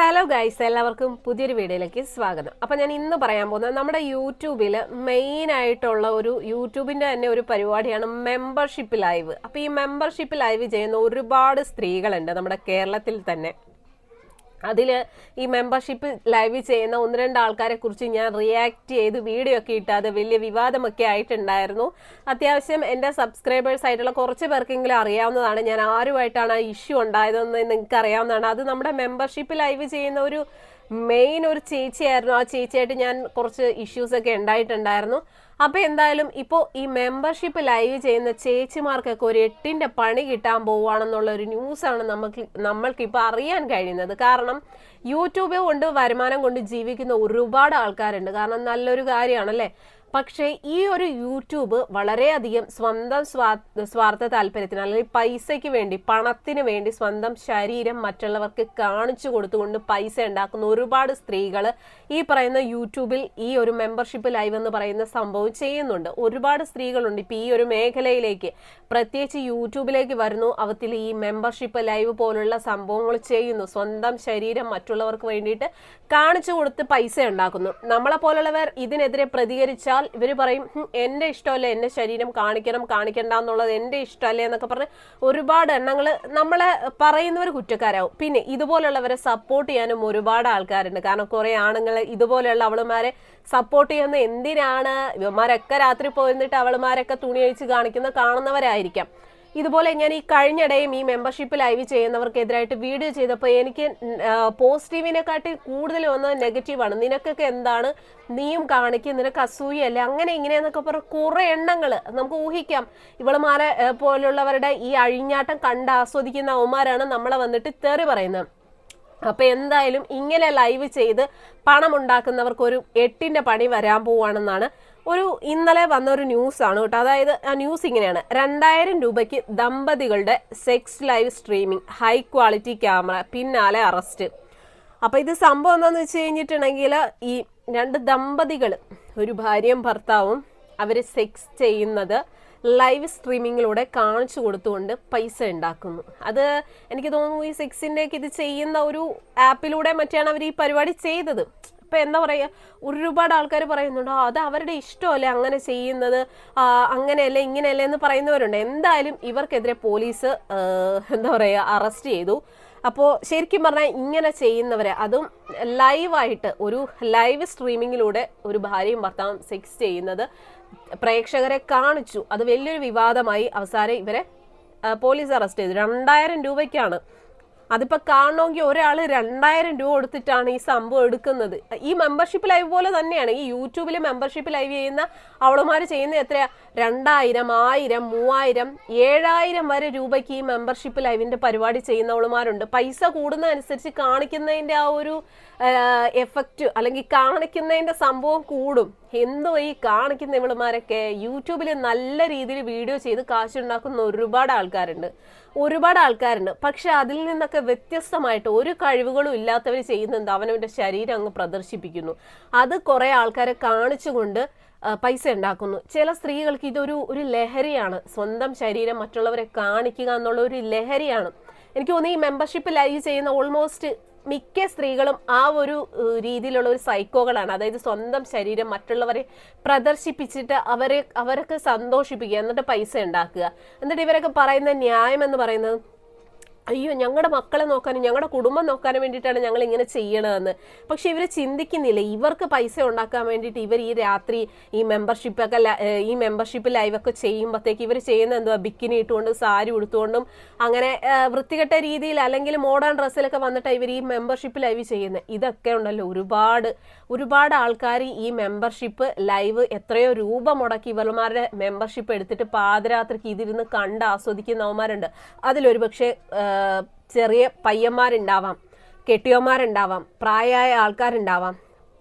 Hello guys എല്ലാവർക്കും പുതിയൊരു വീഡിയോയിലേക്ക് സ്വാഗതം. അപ്പം ഞാൻ ഇന്ന് പറയാൻ പോകുന്നത് നമ്മുടെ യൂട്യൂബിൽ മെയിൻ ആയിട്ടുള്ള ഒരു യൂട്യൂബിന്റെ തന്നെ ഒരു പരിപാടിയാണ് മെമ്പർഷിപ്പ് ലൈവ് അപ്പോൾ ഈ മെമ്പർഷിപ്പ് ലൈവ് ചെയ്യുന്ന ഒരുപാട് സ്ത്രീകളുണ്ട് നമ്മുടെ കേരളത്തിൽ തന്നെ. അതിൽ ഈ മെമ്പർഷിപ്പ് ലൈവ് ചെയ്യുന്ന ഒന്ന് രണ്ട് ആൾക്കാരെ കുറിച്ച് ഞാൻ റിയാക്ട് ചെയ്ത് വീഡിയോ ഒക്കെ ഇട്ട് അത് വലിയ വിവാദമൊക്കെ ആയിട്ടുണ്ടായിരുന്നു. അത്യാവശ്യം എന്റെ സബ്സ്ക്രൈബേഴ്സ് ആയിട്ടുള്ള കുറച്ച് പേർക്കെങ്കിലും അറിയാവുന്നതാണ്. ഞാൻ ആരുമായിട്ടാണ് ആ ഇഷ്യൂ ഉണ്ടായതെന്ന് നിങ്ങൾക്ക് അറിയാവുന്നതാണ് അത് നമ്മുടെ മെമ്പർഷിപ്പ് ലൈവ് ചെയ്യുന്ന ഒരു മെയിൻ ഒരു ചേച്ചിയായിരുന്നു. ആ ചേച്ചിയായിട്ട് ഞാൻ കുറച്ച് ഇഷ്യൂസ് ഒക്കെ ഉണ്ടായിട്ടുണ്ടായിരുന്നു. അപ്പോൾ എന്തായാലും ഇപ്പോൾ ഈ മെമ്പർഷിപ്പ് ലൈവ് ചെയ്യുന്ന ചേച്ചിമാർക്കൊക്കെ ഒരു എട്ടിന്റെ പണി കിട്ടാൻ പോവുകയാണെന്നുള്ള ഒരു ന്യൂസ് ആണ് നമുക്ക് നമ്മൾക്ക് ഇപ്പൊ അറിയാൻ കഴിയുന്നത്. കാരണം യൂട്യൂബ് കൊണ്ട് വരുമാനം കൊണ്ട് ജീവിക്കുന്ന ഒരുപാട് ആൾക്കാരുണ്ട്. കാരണം നല്ലൊരു കാര്യമാണല്ലേ? പക്ഷേ ഈ ഒരു യൂട്യൂബ് വളരെയധികം സ്വന്തം സ്വാ സ്വാർത്ഥ താല്പര്യത്തിന് അല്ലെങ്കിൽ പൈസയ്ക്ക് വേണ്ടി പണത്തിന് വേണ്ടി സ്വന്തം ശരീരം മറ്റുള്ളവർക്ക് കാണിച്ചു കൊടുത്തുകൊണ്ട് പൈസ ഉണ്ടാക്കുന്ന ഒരുപാട് സ്ത്രീകൾ ഈ പറയുന്ന യൂട്യൂബിൽ ഈ ഒരു മെമ്പർഷിപ്പ് ലൈവ് എന്ന് പറയുന്ന സംഭവം ചെയ്യുന്നുണ്ട്. ഒരുപാട് സ്ത്രീകളുണ്ട്. ഇപ്പം ഈ ഒരു മേഖലയിലേക്ക് പ്രത്യേകിച്ച് യൂട്യൂബിലേക്ക് വരുന്നു. അവത്തിൽ ഈ മെമ്പർഷിപ്പ് ലൈവ് പോലുള്ള സംഭവങ്ങൾ ചെയ്യുന്നു. സ്വന്തം ശരീരം മറ്റുള്ളവർക്ക് വേണ്ടിയിട്ട് കാണിച്ചു കൊടുത്ത് പൈസ ഉണ്ടാക്കുന്നു. നമ്മളെ പോലുള്ളവർ ഇതിനെതിരെ പ്രതികരിച്ചാൽ ഇവർ പറയും എന്റെ ഇഷ്ടമല്ല? എന്റെ ശരീരം കാണിക്കണം കാണിക്കണ്ട എന്നുള്ളത് എന്റെ ഇഷ്ടമല്ലേ? എന്നൊക്കെ പറഞ്ഞ് ഒരുപാട് എണ്ണങ്ങൾ നമ്മളെ പറയുന്നവർ കുറ്റക്കാരാവും. പിന്നെ ഇതുപോലുള്ളവരെ സപ്പോർട്ട് ചെയ്യാനും ഒരുപാട് ആൾക്കാരുണ്ട്. കാരണം കുറേ ആണുങ്ങൾ ഇതുപോലെയുള്ള അവളുമാരെ സപ്പോർട്ട് ചെയ്യുന്ന എന്തിനാണ്? ഇവന്മാരൊക്കെ രാത്രി പോയിരുന്നിട്ട് അവളുമാരൊക്കെ തുണി അഴിച്ച് കാണിക്കുന്ന കാണുന്നവരായിരിക്കാം. ഇതുപോലെ ഞാൻ ഈ കഴിഞ്ഞിടയും ഈ മെമ്പർഷിപ്പ് ലൈവ് ചെയ്യുന്നവർക്കെതിരായിട്ട് വീഡിയോ ചെയ്തപ്പോൾ എനിക്ക് പോസിറ്റീവിനെക്കാട്ടി കൂടുതൽ വന്നത് നെഗറ്റീവാണ് നിനക്കൊക്കെ എന്താണ്? നീയും കാണിക്കും നിനക്ക് അസൂയല്ലേ അങ്ങനെ ഇങ്ങനെയെന്നൊക്കെ പറഞ്ഞ കുറേ എണ്ണങ്ങൾ നമുക്ക് ഊഹിക്കാം. ഇവളുമാരെ പോലുള്ളവരുടെ ഈ അഴിഞ്ഞാട്ടം കണ്ട് ആസ്വദിക്കുന്ന അവന്മാരാണ് നമ്മളെ വന്നിട്ട് തെറി പറയുന്നത്. അപ്പൊ എന്തായാലും ഇങ്ങനെ ലൈവ് ചെയ്ത് പണം ഉണ്ടാക്കുന്നവർക്ക് ഒരു എട്ടിന്റെ പണി വരാൻ പോവാണെന്നാണ് ഒരു ഇന്നലെ വന്ന ഒരു ന്യൂസ് ആണ് കേട്ടോ. അതായത് ആ ന്യൂസ് ഇങ്ങനെയാണ്. രണ്ടായിരം രൂപയ്ക്ക് ദമ്പതികളുടെ sex live streaming high quality camera പിന്നാലെ അറസ്റ്റ്. അപ്പൊ ഇത് സംഭവം എന്താന്ന് വെച്ച് കഴിഞ്ഞിട്ടുണ്ടെങ്കിൽ ഈ രണ്ട് ദമ്പതികൾ ഒരു ഭാര്യയും ഭർത്താവും അവർ സെക്സ് ചെയ്യുന്നത് ലൈവ് സ്ട്രീമിങ്ങിലൂടെ കാണിച്ചു കൊടുത്തുകൊണ്ട് പൈസ ഉണ്ടാക്കുന്നു. അത് എനിക്ക് തോന്നുന്നു ഈ സെക്സിന്റെയൊക്കെ ഇത് ചെയ്യുന്ന ഒരു ആപ്പിലൂടെ മറ്റാണ് അവർ ഈ പരിപാടി ചെയ്തത്. ഇപ്പം എന്താ പറയുക ഒരുപാട് ആൾക്കാർ പറയുന്നുണ്ട് "ആ, അത് അവരുടെ ഇഷ്ടമല്ലേ അങ്ങനെ ചെയ്യുന്നത്? അങ്ങനെയല്ലേ ഇങ്ങനെയല്ലേ എന്ന് പറയുന്നവരുണ്ട്. എന്തായാലും ഇവർക്കെതിരെ പോലീസ് എന്താ പറയുക അറസ്റ്റ് ചെയ്തു. അപ്പോൾ ശരിക്കും പറഞ്ഞാൽ ഇങ്ങനെ ചെയ്യുന്നവരെ അതും ലൈവായിട്ട് ഒരു ലൈവ് സ്ട്രീമിങ്ങിലൂടെ ഒരു ഭാര്യയും ഭർത്താവും സെക്സ് ചെയ്യുന്നത് പ്രേക്ഷകരെ കാണിച്ചു. അത് വലിയൊരു വിവാദമായി അവസാനം ഇവരെ പോലീസ് അറസ്റ്റ് ചെയ്തു. രണ്ടായിരം രൂപയ്ക്കാണ് അതിപ്പോ കാണണമെങ്കിൽ ഒരാൾ രണ്ടായിരം രൂപ കൊടുത്തിട്ടാണ് ഈ സംഭവം എടുക്കുന്നത്. ഈ മെമ്പർഷിപ്പ് ലൈവ് പോലെ തന്നെയാണ്. ഈ യൂട്യൂബിൽ മെമ്പർഷിപ്പ് ലൈവ് ചെയ്യുന്ന അവളുമാർ ചെയ്യുന്ന എത്രയാ? രണ്ടായിരം ആയിരം മൂവായിരം ഏഴായിരം വരെ രൂപയ്ക്ക് ഈ മെമ്പർഷിപ്പ് ലൈവിന്റെ പരിപാടി ചെയ്യുന്ന അവളുമാരുണ്ട്. പൈസ കൂടുന്നതനുസരിച്ച് കാണിക്കുന്നതിന്റെ ആ ഒരു എഫക്റ്റ് അല്ലെങ്കിൽ കാണിക്കുന്നതിന്റെ സംഭവം കൂടും. എന്തോ ഈ കാണിക്കുന്ന ഇവളുമാരൊക്കെ യൂട്യൂബിൽ നല്ല രീതിയിൽ വീഡിയോ ചെയ്ത് കാശുണ്ടാക്കുന്ന ഒരുപാട് ആൾക്കാരുണ്ട്. ഒരുപാട് ആൾക്കാരുണ്ട്. പക്ഷെ അതിൽ നിന്നൊക്കെ വ്യത്യസ്തമായിട്ട് ഒരു കഴിവുകളും ഇല്ലാത്തവർ ചെയ്യുന്നുണ്ട് അവനവന്റെ ശരീരം അങ്ങ് പ്രദർശിപ്പിക്കുന്നു. അത് കുറെ ആൾക്കാരെ കാണിച്ചുകൊണ്ട് പൈസ ഉണ്ടാക്കുന്നു. ചില സ്ത്രീകൾക്ക് ഇതൊരു ഒരു ലഹരിയാണ്. സ്വന്തം ശരീരം മറ്റുള്ളവരെ കാണിക്കുക എന്നുള്ള ഒരു ലഹരിയാണ്. എനിക്ക് തോന്നുന്നു ഈ മെമ്പർഷിപ്പ് ലൈവ് ചെയ്യുന്ന ഓൾമോസ്റ്റ് മിക്ക സ്ത്രീകളും ആ ഒരു രീതിയിലുള്ള ഒരു സൈക്കോകളാണ്. അതായത് സ്വന്തം ശരീരം മറ്റുള്ളവരെ പ്രദർശിപ്പിച്ചിട്ട് അവരെ അവരൊക്കെ സന്തോഷിപ്പിക്കുക എന്നിട്ട് പൈസ ഉണ്ടാക്കുക. എന്നിട്ട് ഇവരൊക്കെ പറയുന്ന ന്യായം എന്ന് പറയുന്നത് അയ്യോ ഞങ്ങളുടെ മക്കളെ നോക്കാനും ഞങ്ങളുടെ കുടുംബം നോക്കാനും വേണ്ടിയിട്ടാണ് ഞങ്ങൾ ഇങ്ങനെ ചെയ്യണതെന്ന്. പക്ഷെ ഇവർ ചിന്തിക്കുന്നില്ല. ഇവർക്ക് പൈസ ഉണ്ടാക്കാൻ വേണ്ടിയിട്ട് ഇവർ ഈ രാത്രി ഈ മെമ്പർഷിപ്പൊക്കെ ഈ മെമ്പർഷിപ്പ് ലൈവൊക്കെ ചെയ്യുമ്പോഴത്തേക്ക് ഇവർ ചെയ്യുന്ന എന്തുവാ? ബിക്കിനി ഇട്ടുകൊണ്ടും സാരി ഉടുത്തുകൊണ്ടും അങ്ങനെ വൃത്തികെട്ട രീതിയിൽ അല്ലെങ്കിൽ മോഡേൺ ഡ്രസ്സിലൊക്കെ വന്നിട്ട് ഇവർ ഈ മെമ്പർഷിപ്പ് ലൈവ് ചെയ്യുന്നത് ഇതൊക്കെ ഉണ്ടല്ലോ. ഒരുപാട് ഒരുപാട് ആൾക്കാർ ഈ മെമ്പർഷിപ്പ് ലൈവ് എത്രയോ രൂപ മുടക്കി ഇവന്മാരുടെ മെമ്പർഷിപ്പ് എടുത്തിട്ട് പാതിരാത്രിക്ക് ഇതിരുന്ന് കണ്ട് ആസ്വദിക്കുന്നവന്മാരുണ്ട്. അതിലൊരു പക്ഷേ ചെറിയ പയ്യന്മാരുണ്ടാവാം കെട്ടിയന്മാരുണ്ടാവാം പ്രായമായ ആൾക്കാരുണ്ടാവാം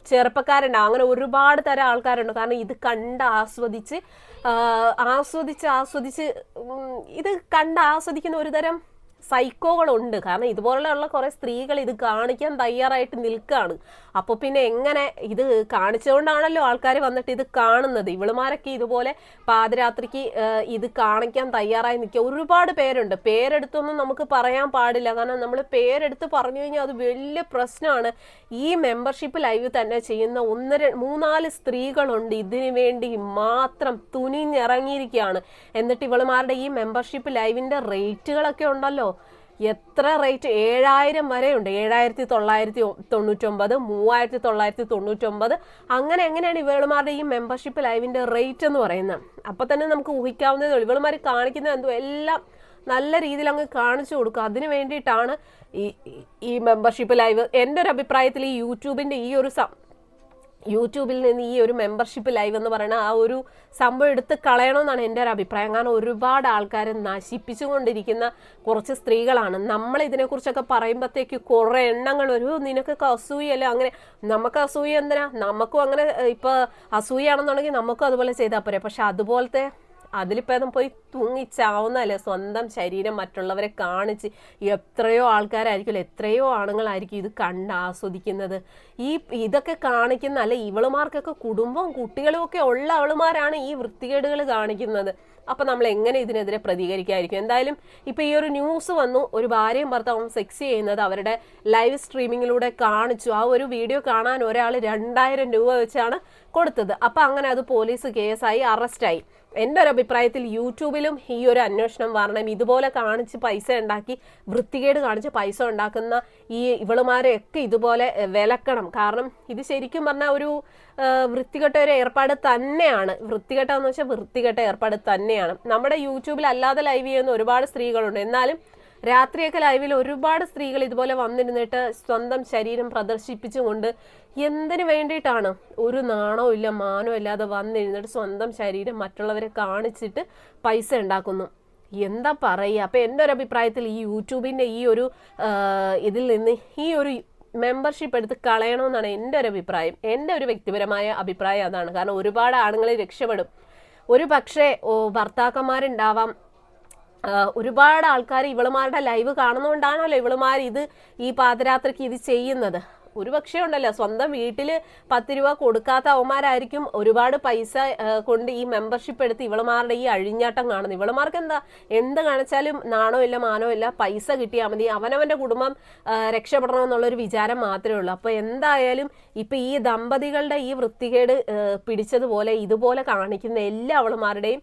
ചെറുപ്പക്കാരുണ്ടാവും അങ്ങനെ ഒരുപാട് തരം ആൾക്കാരുണ്ട്. കാരണം ഇത് കണ്ട് ആസ്വദിച്ച് ആസ്വദിച്ച് ആസ്വദിച്ച് ഇത് കണ്ട് ആസ്വദിക്കുന്ന ഒരു തരം സൈക്കോകളുണ്ട് കാരണം ഇതുപോലെയുള്ള കുറെ സ്ത്രീകൾ ഇത് കാണിക്കാൻ തയ്യാറായിട്ട് നിൽക്കുകയാണ് അപ്പോൾ പിന്നെ എങ്ങനെ ഇത് കാണിച്ചുകൊണ്ടാണല്ലോ ആൾക്കാർ വന്നിട്ട് ഇത് കാണുന്നത്? ഇവളുമാരൊക്കെ ഇതുപോലെ പാതിരാത്രിക്ക് ഇത് കാണിക്കാൻ തയ്യാറായി നിൽക്കുക. ഒരുപാട് പേരുണ്ട്. പേരെടുത്തൊന്നും നമുക്ക് പറയാൻ പാടില്ല. കാരണം നമ്മൾ പേരെടുത്ത് പറഞ്ഞു കഴിഞ്ഞാൽ അത് വലിയ പ്രശ്നമാണ്. ഈ മെമ്പർഷിപ്പ് ലൈവ് തന്നെ ചെയ്യുന്ന ഒന്നര മൂന്നാൽ സ്ത്രീകളുണ്ട്. ഇതിനു വേണ്ടി മാത്രം തുനിഞ്ഞിറങ്ങിയിരിക്കുകയാണ്. എന്നിട്ട് ഇവളുമാരുടെ ഈ മെമ്പർഷിപ്പ് ലൈവിന്റെ റേറ്റുകളൊക്കെ ഉണ്ടല്ലോ. എത്ര റേറ്റ്? ഏഴായിരം വരെയുണ്ട്. ഏഴായിരത്തി തൊള്ളായിരത്തി തൊണ്ണൂറ്റൊമ്പത് മൂവായിരത്തി തൊള്ളായിരത്തി തൊണ്ണൂറ്റൊമ്പത് അങ്ങനെ എങ്ങനെയാണ് ഇവളുമാരുടെ ഈ മെമ്പർഷിപ്പ് ലൈവിന്റെ റേറ്റ് എന്ന് പറയുന്നത്? അപ്പം തന്നെ നമുക്ക് ഊഹിക്കാവുന്നതേ ഉള്ളൂ. ഇവളുമാർ കാണിക്കുന്ന എന്തോ എല്ലാം നല്ല രീതിയിൽ അങ്ങ് കാണിച്ചു കൊടുക്കുക അതിന് വേണ്ടിയിട്ടാണ് ഈ ഈ- മെമ്പർഷിപ്പ് ലൈവ് എന്റെ ഒരു അഭിപ്രായത്തിൽ ഈ യൂട്യൂബിന്റെ ഈ ഒരു യൂട്യൂബിൽ നിന്ന് ഈ ഒരു മെമ്പർഷിപ്പ് ലൈവ് എന്ന് പറയുന്ന ആ ഒരു സംഭവം എടുത്ത് കളയണമെന്നാണ് എന്റെ ഒരു അഭിപ്രായം. കാരണം ഒരുപാട് ആൾക്കാരെ നശിപ്പിച്ചുകൊണ്ടിരിക്കുന്ന കുറച്ച് സ്ത്രീകളാണ്. നമ്മൾ ഇതിനെക്കുറിച്ചൊക്കെ പറയുമ്പോഴത്തേക്ക് കുറേ എണ്ണങ്ങൾ ഒരു നിനക്ക് അസൂയല്ല അങ്ങനെ നമുക്ക് അസൂയ എന്തിനാ? നമുക്കും അങ്ങനെ ഇപ്പോൾ അസൂയ അസൂയാണെന്നുണ്ടെങ്കിൽ നമുക്കും അതുപോലെ ചെയ്താൽ പോരെ. പക്ഷെ അതുപോലത്തെ അതിലിപ്പേദം പോയി തൂങ്ങിച്ചാവുന്നതല്ലേ? സ്വന്തം ശരീരം മറ്റുള്ളവരെ കാണിച്ച് എത്രയോ ആൾക്കാരായിരിക്കുമല്ലോ എത്രയോ ആണുങ്ങളായിരിക്കും ഇത് കണ്ട് ആസ്വദിക്കുന്നത്. ഈ ഇതൊക്കെ കാണിക്കുന്ന അല്ലെ ഇവളുമാർക്കൊക്കെ കുടുംബവും കുട്ടികളും ഒക്കെ ഉള്ള അവളുമാരാണ് ഈ വൃത്തികേടുകൾ കാണിക്കുന്നത്. അപ്പം നമ്മൾ എങ്ങനെ ഇതിനെതിരെ പ്രതികരിക്കായിരിക്കും എന്തായാലും ഇപ്പം ഈ ഒരു ന്യൂസ് വന്നു. ഒരു ഭാര്യയും ഭർത്താവും സെക്സ് ചെയ്യുന്നത് അവരുടെ ലൈവ് സ്ട്രീമിങ്ങിലൂടെ കാണിച്ചു. ആ ഒരു വീഡിയോ കാണാൻ ഒരാൾ രണ്ടായിരം രൂപ വെച്ചാണ് കൊടുത്തത്. അപ്പൊ അങ്ങനെ അത് പോലീസ് കേസായി അറസ്റ്റായി. എന്റെ ഒരു അഭിപ്രായത്തിൽ യൂട്യൂബിലും ഈ ഒരു അന്വേഷണം വരണം ഇതുപോലെ കാണിച്ച് പൈസ ഉണ്ടാക്കി വൃത്തികേട് കാണിച്ച് പൈസ ഉണ്ടാക്കുന്ന ഈ ഇവളുമാരെയൊക്കെ ഇതുപോലെ വിലക്കണം. കാരണം ഇത് ശരിക്കും പറഞ്ഞാൽ ഒരു വൃത്തികെട്ട ഒരു ഏർപ്പാട് തന്നെയാണ്. വൃത്തികെട്ട എന്ന് വെച്ചാൽ വൃത്തികെട്ട ഏർപ്പാട് തന്നെയാണ്. നമ്മുടെ യൂട്യൂബിൽ അല്ലാതെ ലൈവ് ചെയ്യുന്ന ഒരുപാട് സ്ത്രീകളുണ്ട്. എന്നാലും രാത്രിയൊക്കെ ലൈവിൽ ഒരുപാട് സ്ത്രീകൾ ഇതുപോലെ വന്നിരുന്നിട്ട് സ്വന്തം ശരീരം പ്രദർശിപ്പിച്ചുകൊണ്ട് എന്തിനു വേണ്ടിയിട്ടാണ്? ഒരു നാണോ ഇല്ല മാനോ ഇല്ലാതെ വന്നിരുന്നിട്ട് സ്വന്തം ശരീരം മറ്റുള്ളവരെ കാണിച്ചിട്ട് പൈസ ഉണ്ടാക്കുന്നു. എന്താ പറയുക? അപ്പം എന്റെ ഒരു അഭിപ്രായത്തിൽ ഈ യൂട്യൂബിന്റെ ഈ ഒരു ഇതിൽ നിന്ന് ഈ ഒരു മെമ്പർഷിപ്പ് എടുത്ത് കളയണമെന്നാണ് എന്റെ ഒരു അഭിപ്രായം. എന്റെ ഒരു വ്യക്തിപരമായ അഭിപ്രായം അതാണ്. കാരണം ഒരുപാട് ആളുകളെ രക്ഷപ്പെടും. ഒരു പക്ഷേ ഭർത്താക്കന്മാരുണ്ടാവാം ഒരുപാട് ആൾക്കാർ ഇവളുമാരുടെ ലൈവ് കാണുന്നതുകൊണ്ടാണല്ലോ ഇവളുമാർ ഇത് ഈ പാതിരാത്രിക്ക് ഇത് ചെയ്യുന്നത്. ഒരു പക്ഷേ ഉണ്ടല്ലോ സ്വന്തം വീട്ടിൽ പത്ത് രൂപ കൊടുക്കാത്ത അവന്മാരായിരിക്കും ഒരുപാട് പൈസ കൊണ്ട് ഈ മെമ്പർഷിപ്പ് എടുത്ത് ഇവളുമാരുടെ ഈ അഴിഞ്ഞാട്ടം കാണുന്നത്. ഇവളുമാർക്ക് എന്താ? എന്ത് കാണിച്ചാലും നാണോ ഇല്ല മാനോ ഇല്ല പൈസ കിട്ടിയാൽ മതി. അവനവന്റെ കുടുംബം രക്ഷപ്പെടണം എന്നുള്ളൊരു വിചാരം മാത്രമേ ഉള്ളൂ. അപ്പോൾ എന്തായാലും ഇപ്പൊ ഈ ദമ്പതികളുടെ ഈ വൃത്തികേട് പിടിച്ചതുപോലെ ഇതുപോലെ കാണിക്കുന്ന എല്ലാ അവളുമാരുടെയും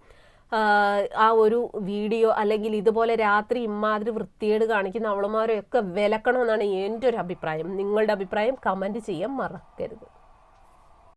ആ ഒരു വീഡിയോ അല്ലെങ്കിൽ ഇതുപോലെ രാത്രി ഇമാതിരി വൃത്തിയേട് കാണിക്കുന്ന അവളുമാരെയൊക്കെ വിലക്കണമെന്നാണ് എന്റെ ഒരു അഭിപ്രായം. നിങ്ങളുടെ അഭിപ്രായം കമന്റ് ചെയ്യാൻ മറക്കരുത്.